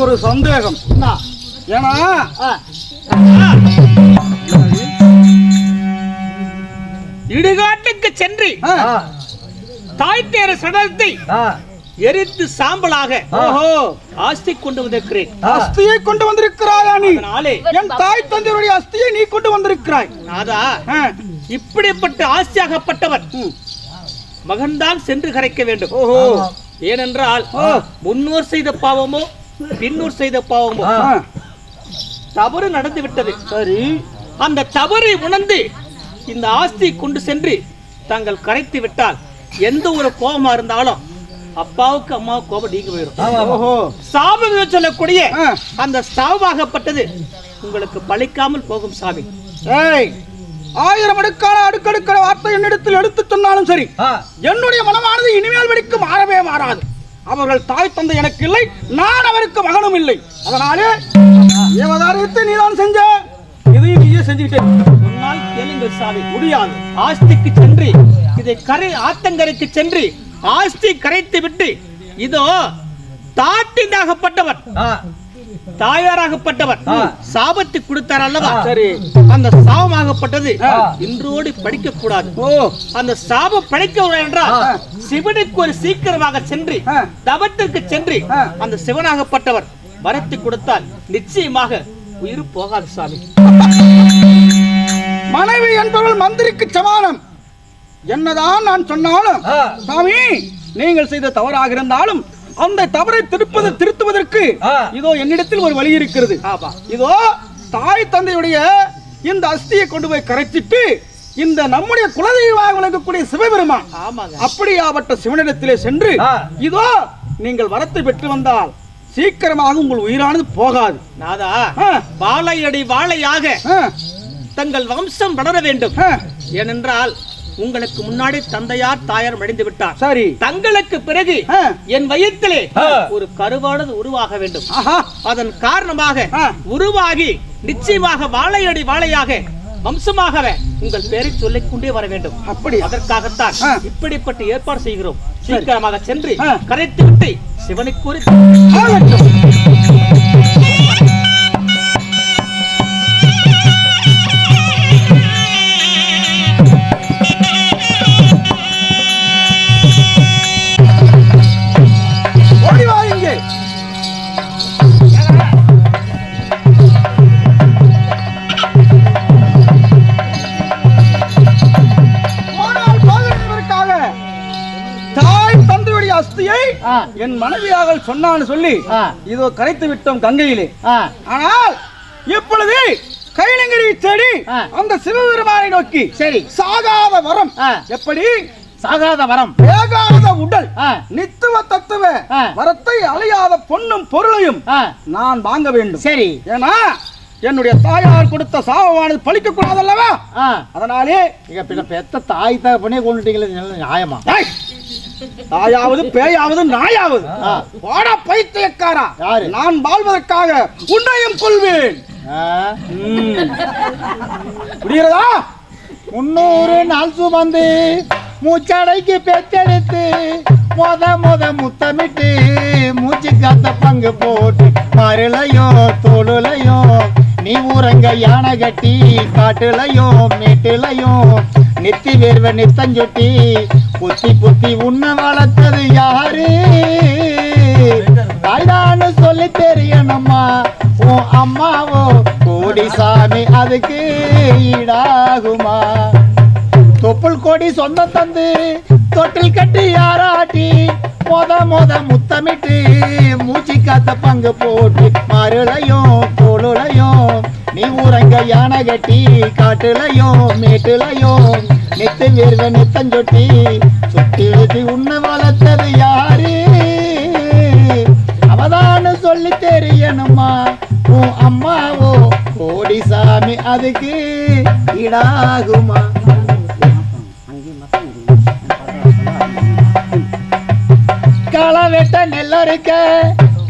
எனக்கு ஒரு சந்தேகம்? ஏன்னா? இடுகாட்டுக்கு சென்று தாய் தேர சடலத்தை. எரித்து சாம்பலாக ஓஹோ ஆஸ்தி கொண்டு வந்திருக்கிறேன். அஸ்தியை கொண்டு வந்திருக்கிறாயா நீ? என் தாய் தந்தையுடைய அஸ்தியை நீ கொண்டு வந்திருக்கிறாய். நாதா இப்படிப்பட்ட ஆஸ்தியாகப்பட்டவர் மகன்தான் சென்று கரைக்க வேண்டும். ஓஹோ. ஏனென்றால் முன்னோர் செய்த பாவமோ பின்னோர் செய்த பாவமோ. தவறு நடந்து விட்டது. சரி. அந்த தவறை உணர்ந்து இந்த ஆஸ்தி கொண்டு சென்று தாங்கள் கரைத்து விட்டால் எந்த ஒரு கோபமா இருந்தாலும் அப்பாவுக்கு அம்மாவுக்கு கோபம் நீங்க போயிடும். ஓஹோ. சாபம் சொல்லக்கூடிய. அந்த சாபமாகப்பட்டது உங்களுக்கு பலிக்காமல் போகும் சாமி ஏய் ஆயிரம் அடுக்கான அடுக்கடுக்கிற வார்த்தை என்னிடத்தில் எடுத்து சொன்னாலும் சரி. என்னுடைய மனமானது இனிமேல் வரைக்கு மாறவே மாறாது. அவர்கள் தாய் தந்தை எனக்கு இல்லை நான் அவருக்கு மகனும் இல்லை. அதனாலே ஏவதாரியத்தை நீதான் செஞ்ச. இதையும் நீயே செஞ்சுக்கிட்டே சொன்னால் கேளுங்கள் சாமி முடியாது. ஆஸ்திக்கு சென்று இதை கரை ஆத்தங்கரைக்கு சென்று ஆஸ்தி கரைத்து விட்டு இதோ தாட்டினாகப்பட்டவர் ஆ. தாயாராகப்பட்டவர். சாபத்தை கொடுத்தார் அல்லவா சரி அந்த சாபமாகப்பட்டது. இன்றோடு படிக்க கூடாது அந்த சாபம் படைக்க என்றால். சிவனுக்கு ஒரு சீக்கிரமாக சென்று. தவத்திற்கு சென்று. அந்த சிவனாகப்பட்டவர் வரத்தை கொடுத்தால் நிச்சயமாக உயிர் போகாது சாமி மனைவி என்பவள் மந்திரிக்கு சமானம் என்னதான் நான் சொன்னாலும். சாமி நீங்கள் செய்த தவறாக இருந்தாலும் அந்த தவறை திருப்பது திருத்துவதற்கு. இதோ என்னிடத்தில் ஒரு வழி இருக்கிறது. இதோ தாய் தந்தையுடைய இந்த அஸ்தியை கொண்டு போய் கரைச்சிட்டு இந்த நம்முடைய குலதெய்வமாக விளங்கக்கூடிய சிவபெருமான் அப்படியாப்பட்ட சிவனிடத்திலே சென்று. இதோ நீங்கள் வரத்தை பெற்று வந்தால் சீக்கிரமாக உங்கள் உயிரானது போகாது. நாதா வாழையடி வாழையாக தங்கள் வம்சம் வளர வேண்டும். ஏனென்றால் உங்களுக்கு முன்னாடி தந்தையார் தாயார் மடிந்து விட்டார் சரி தங்களுக்கு பிறகு. என் வயிற்றிலே. ஒரு கருவானது உருவாக வேண்டும் அதன் காரணமாக. உருவாகி நிச்சயமாக வாழையடி வாழையாக வம்சமாகவே உங்கள் பெயரை சொல்லிக் கொண்டே வர வேண்டும் அப்படி அதற்காகத்தான். இப்படிப்பட்ட ஏற்பாடு செய்கிறோம் சீக்கிரமாக சென்று. கரைத்து விட்டு சிவனை என் மனைவியாக சொன்னான்னு சொல்லி. இதோ கரைத்து விட்டோம் கங்கையிலே. ஆனால் இப்பொழுது கைலங்கிரி தேடி. அந்த சிவபெருமானை நோக்கி சரி சாகாத வரம். எப்படி சாகாத வரம் வேகாத உடல். நித்துவ தத்துவ. வரத்தை அழியாத பொன்னும் பொருளையும். நான் வாங்க வேண்டும் சரி ஏன்னா என்னுடைய தாயார் கொடுத்த சாபமானது பழிக்க கூடாதல்லவா ஆ. அதனாலே பின்ன பெத்த தாய் தகப்பனே கொண்டுட்டீங்களே நியாயமா ஏய், தாயாவது பேயாவது நாயாவது. போடா பைத்தியக்காரா? நான் வாழ்வதற்காக உன்னையும் கொள்வேன். புரிகிறதா முன்னூறு நாள் சுமந்து மூச்சடைக்கு பெத்தெடுத்து மொத மொத முத்தமிட்டு மூச்சு காத்த பங்கு போட்டு மருளையோ தோளுலையோ நீ யானை கட்டி காட்டுலையும் மேட்டுலையும் நெத்தி வேர்வ நித்தஞ்சொட்டி புத்தி புத்தி உன்னை வளர்த்தது யாரு? தாய்தான்னு சொல்லி தெரியணுமா உன் அம்மாவோ கோடி சாமி அதுக்கு ஈடாகுமா? தொப்புள் கோடி சொந்த தந்து தொட்டில் கட்டி யாராட்டி மொத மொத முத்தமிட்டு மூச்சு காத்த பங்கு போட்டு மருளையும் யானை கட்டி காட்டுலையும் மேட்டுலையும் நெத்து வேர்வ நெத்தஞ்சொட்டி சுத்தி எழுதி உன்னை வளர்த்தது யாரு? அவதான்னு சொல்லி தெரியணுமா? உன் அம்மாவோ கோடி சாமி அதுக்கு ஈடாகுமா? களை வெட்ட நெல்லருக்க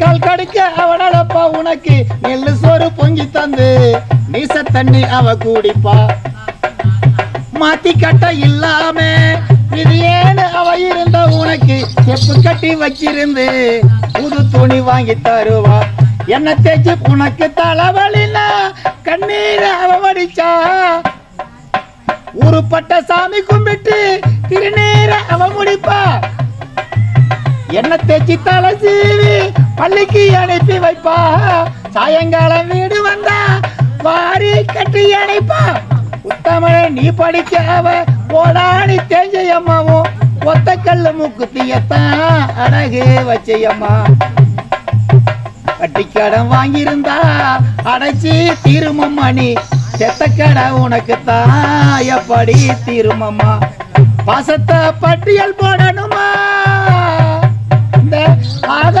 கால் கடிக்க அவனப்பா உனக்கு நெல்லு சோறு பொங்கி தந்து. நீச தண்ணி அவ கூடிப்பா. மாத்தி கட்ட இல்லாம இது ஏன்னு அவ இருந்த உனக்கு செப்பு கட்டி வச்சிருந்து புது துணி வாங்கி தருவா. என்ன தேய்ச்சி உனக்கு தலைவலினா கண்ணீர் அவமடிச்சா உருப்பட்ட சாமி கும்பிட்டு திருநீர அவ முடிப்பா. என்ன தேய்ச்சி தலை சீவி பள்ளிக்கு அனுப்பி வைப்பா. சாயங்காலம் வீடு வந்தா வாரி கட்டி அணைப்பா. உத்தமனை நீ படிக்க அவ போடாணி தேஞ்சையம்மாவும் ஒத்த கல்லு மூக்குத்தியத்தான் அழகு வச்சையம்மா. கட்டிக்கடன் வாங்கியிருந்தா அடைச்சி தீருமம்மா நீ செத்தக்கடை உனக்கு தான் எப்படி தீருமம்மா? பாசத்தை பட்டியல் போடணும்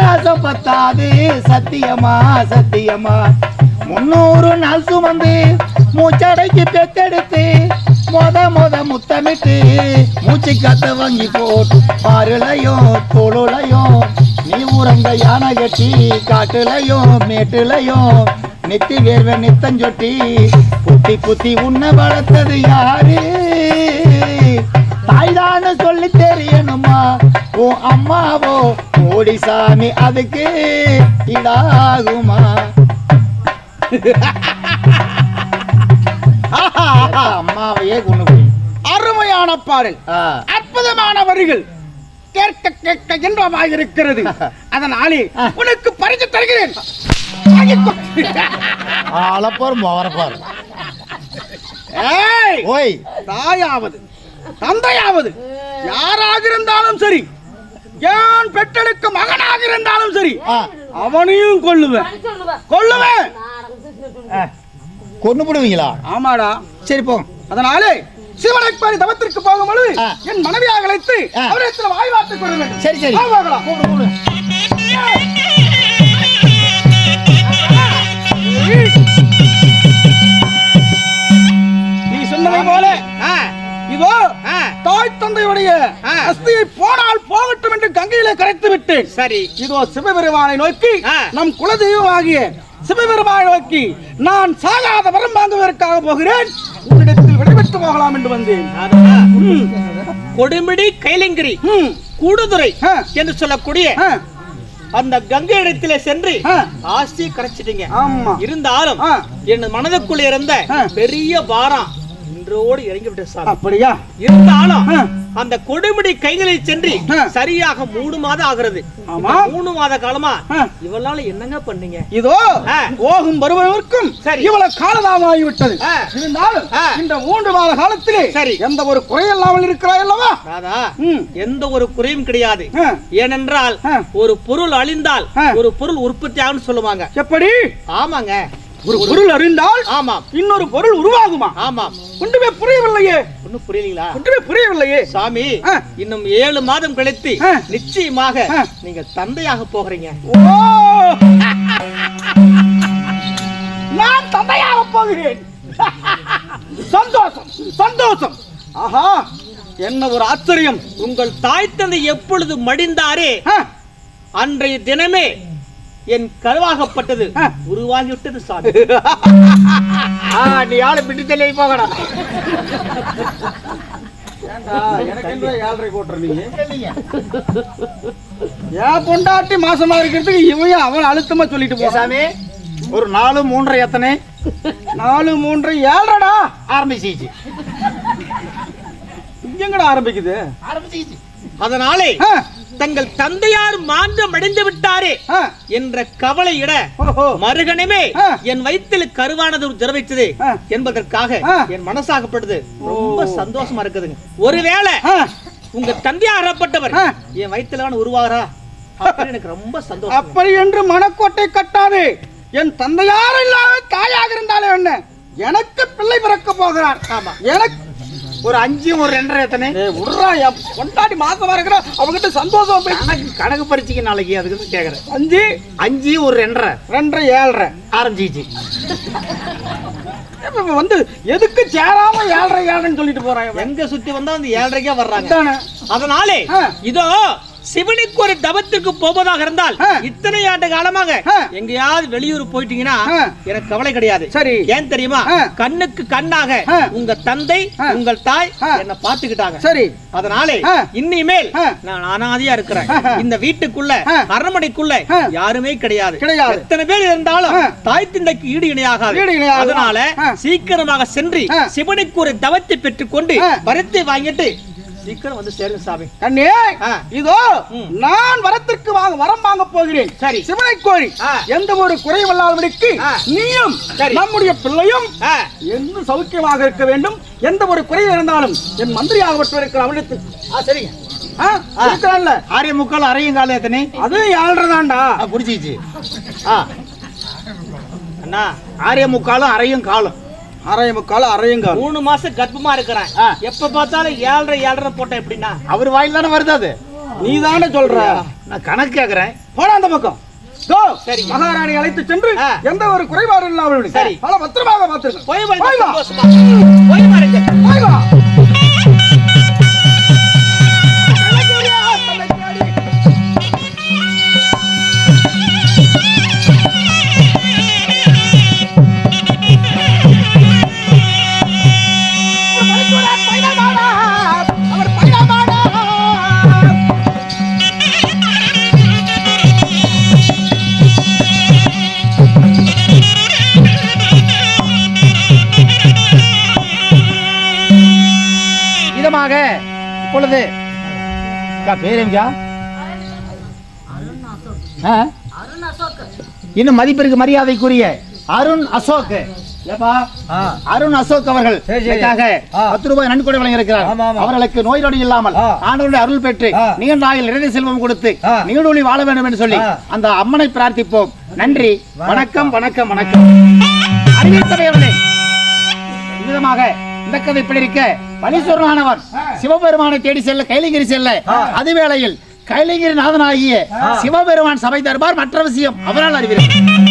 ஆகாசம் பத்தாது சத்தியமா சத்தியமா. முன்னூறு நாள் சுமந்து மூச்சடைக்கு பெத்தெடுத்து மொத மொத முத்தமிட்டு மூச்சு கத்த வாங்கி போட்டு பாருலையும் தோளுலையும் நீ உறங்க யானை கட்டி காட்டுலையும் மேட்டுலையும் நெத்தி வேர்வை நித்தஞ்சொட்டி புத்தி புத்தி உன்னை வளர்த்தது யாரு? தாய்தான்னு சொல்லி தெரியணுமா? உன் அம்மாவோ ஓடி சாமி அதுக்கு இடாகுமா? அம்மாவையே கொண்டு போய். அருமையான பாடல். அற்புதமான வரிகள். கேட்க கேட்க இன்பமாக இருக்கிறது அதனாலே உனக்கு பரிசு தருகிறேன். ஆளப்பார் ஏய், ஓய். தாயாவது தந்தையாவது யாராக இருந்தாலும் சரி ஏன் பெற்றெடுக்க மகனாக இருந்தாலும் சரி ஆ, அவனையும் கொல்லுவேன். கொல்லுவேன். ஆ, கொண்டு போடுவீங்களா? ஆமாடா. சரி போ. அதனாலே சிவனைப்பாரி தவத்திற்கு போகும் பொழுது ஆ. என் மனைவியாக அழைத்து ஆ. அவரிடத்தில் வாய் வார்த்தை கொள்ள வேண்டும் சரி. சரி போகலாம். நீ சொன்னதை போல. இதோ தாய் தந்தையுடைய அஸ்தியை போனால் போகட்டும் என்று கங்கையிலே கரைத்து விட்டேன். சரி. இதோ சிவபெருமானை நோக்கி. நம் குலதெய்வம் ஆகிய சிவபெருமானை நோக்கி நான் சாகாத வரம் வாங்குவதற்காக போகிறேன். உன்னிடத்தில் விடைபெற்று போகலாம் என்று வந்தேன். கொடுமிடி கைலங்கிரி கூடுதுறை. என்று சொல்லக்கூடிய அந்த கங்கை இடத்திலே சென்று ஆ. ஆஸ்தி கிடைச்சிட்டீங்க ஆமா. இருந்தாலும். என் மனதுக்குள்ள இருந்த. பெரிய பாரம் இன்றோடு இறங்கி விட்ட சாமி அப்படியா இருந்தாலும். அந்த கொடுமிடி கைகளில் சென்று. சரியாக மூணு மாதம் ஆகுறது மூணு மாத காலமா. இவளால என்னங்க பண்ணீங்க இதோ ஆ. போகும் வருவதற்கும் சரி. இவ்வளவு காலதாமமாகிவிட்டது ஆ. இருந்தாலும். இந்த மூன்று மாத காலத்திலே சரி. எந்த ஒரு குறையில்லாமல் இருக்கிறாய் அல்லவா. எந்த ஒரு குறையும் கிடையாது. ஏனென்றால். ஒரு பொருள் அழிந்தால். ஒரு பொருள் உற்பத்தி ஆகும்னு சொல்லுவாங்க எப்படி ஆமாங்க ஒரு பொருள் அறிந்தால் ஆமாம். இன்னொரு பொருள் உருவாகுமா? ஆமாம். ஒன்றுமே புரியவில்லையே. ஒண்ணும் புரியலீங்களா? ஒன்றுமே புரியவில்லையே. சாமி. இன்னும் ஏழு மாதம் கழித்து. நிச்சயமாக. நீங்க தந்தையாக போகிறீங்க. நான் தந்தையாக போகிறேன். சந்தோஷம் சந்தோஷம். ஆஹா என்ன ஒரு ஆச்சரியம். உங்கள் தாய் தந்தை எப்பொழுது மடிந்தாரே? அன்றைய தினமே என் கருவாகப்பட்டது ஆ. உருவாகிவிட்டது சாமி. ஆ, நீ ஆளு பிட்டு தள்ளி போகடா. ஏன் பொண்டாட்டி மாசமா இருக்கிறதுக்கு இவன் அவன் அழுத்தமா சொல்லிட்டு போறான்? சாமி ஒரு நாலு மூன்றரை எத்தனை? நாலு மூன்று ஏழரடா. ஆரம்பிச்சிச்சு எங்கடா ஆரம்பிக்குது? ஆரம்பிச்சிச்சு அதனாலே தங்கள் தந்தையார் மாற்றம் அடைந்து விட்டாரே என்ற கவலையிட. மறுகணமே. என் வயிற்றில் கருவானது திரவிச்சது ஆ. என்பதற்காக. என் மனசாகப்பட்டது ரொம்ப சந்தோஷமா இருக்குதுங்க ஒருவேளை உங்க தந்தையார் அறப்பட்டவர் ஆ. என் வயிற்றுல உருவாரா எனக்கு ரொம்ப சந்தோஷம் அப்படி என்று மனக்கோட்டை கட்டாது என் தந்தையார் இல்லாத தாயாக இருந்தாலும் என்ன எனக்கு பிள்ளை பிறக்க போகிறார் ஆமா. எனக்கு ஒரு அஞ்சு ஒரு ரெண்டரை எத்தனை விட்றா, பொண்டாட்டி மாசமா இருக்கிற அவகிட்ட சந்தோஷம் போய் கணக்கு கணக்கு பறிச்சுக்க நாளைக்கு அதுக்கு தான் கேக்குறேன் அஞ்சு அஞ்சு ஒரு ரெண்டரை ரெண்டரை ஏழரை ஆரம்பிச்சிச்சு இப்ப வந்து எதுக்கு சேராம ஏழரை ஏழரைன்னு சொல்லிட்டு இவன்? எங்க சுத்தி வந்தா வந்து ஏழரைக்கே வர்றாங்க அதானே. அதனாலே. இதோ சிவனுக்கு ஒரு தவத்துக்கு போவதாக இருந்தால். இத்தனை ஆண்டு காலமாக. எங்கேயாவது வெளியூர் போயிட்டீங்கன்னா. எனக்கு கவலை கிடையாது சரி. ஏன் தெரியுமா. கண்ணுக்கு கண்ணாக. உங்க தந்தை. உங்கள் தாய். என்ன பாத்துக்கிட்டாங்க சரி அதனாலே. இனிமேல். நான் அனாதையா இருக்கிறேன். இந்த வீட்டுக்குள்ள. அரண்மனைக்குள்ள. யாருமே கிடையாது. எத்தனை பேர் இருந்தாலும். தாய் தந்தைக்கு ஈடு இணையாகாது. அதனால. சீக்கிரமாக சென்று. சிவனுக்கு ஒரு தவத்தை பெற்றுக்கொண்டு. வரத்தை வாங்கிட்டு சீக்கிரம் வந்து சேருங்க சாமி கண்ணே. இதோ. நான் வரத்திற்கு வாங்க வரம் வாங்க போகிறேன் சரி. சிவனை கோரி. எந்த ஒரு குறைவில்லாதபடிக்கு ஆ. நீயும். நம்முடைய பிள்ளையும். என்று சௌக்கியமாக இருக்க வேண்டும் எந்த ஒரு குறை இருந்தாலும் என் மந்திரியாகப்பட்டு இருக்கிற அவனிடத்தில் ஆ, சரிங்க இருக்கிறான்ல ஆரிய முக்கால் அரையும் காலம் எத்தனை அது ஏழ்றதாண்டா புடிச்சிச்சு அண்ணா ஆரிய முக்காலும் அரையும் காலம் அரை முக்கால் அரையுங்கால் மூணு மாசம் கர்ப்பமா இருக்கிறேன். எப்ப பார்த்தாலும் ஏழரை ஏழரை போட்டேன் எப்படின்னா? அவர் வாயில் தானே வருது அது? நீ தானே சொல்ற நான் கணக்கு கேக்குறேன். போடா அந்த பக்கம். கோ சரி. மகாராணி அழைத்து சென்று. எந்த ஒரு குறைபாடு இல்லாமல் சரி. பல பத்திரமாக பார்த்துருக்க போய் போய் போய் வா. இப்பொழுது அக்கா, பேர் எங்கயா ஆ? இன்னும் மதிப்பிற்கு மரியாதைக்குரிய அருண் அசோக். அருண் அசோக் அவர்கள் இதற்காக பத்து ரூபாய் நன்கொடை வழங்கியிருக்கிறார். அவர்களுக்கு நோய் நொடி இல்லாமல் ஆண்டவருடைய அருள் பெற்று நீண்ட ஆயுள் நிறைந்த செல்வம் கொடுத்து நீடொழி வாழ வேண்டும் என்று சொல்லி அந்த அம்மனை பிரார்த்திப்போம். நன்றி. வணக்கம். வணக்கம் வணக்கம் அறிவியல் சபையவர்களே விதமாக இந்த கதை பிடிக்க பனீஸ்வரனானவர் சிவபெருமானை தேடி செல்ல கைலிகிரி செல்ல. அது வேளையில் கைலிகிரி நாதனாகிய சிவபெருமான் சபை தருபார் மற்ற விஷயம் அவரால் அறிவீர்கள்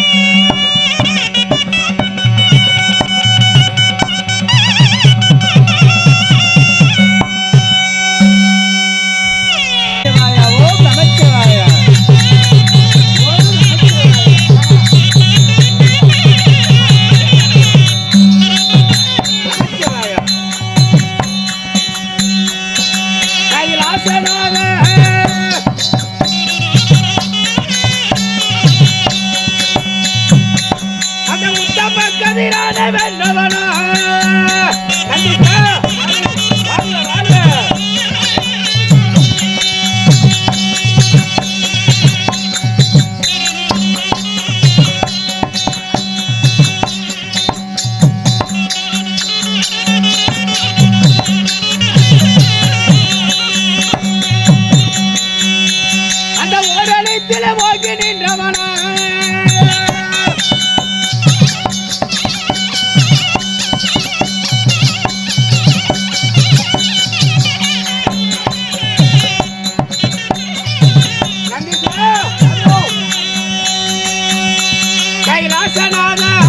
Yeah.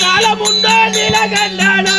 காலம் உண்டோ நிலகண்டனா?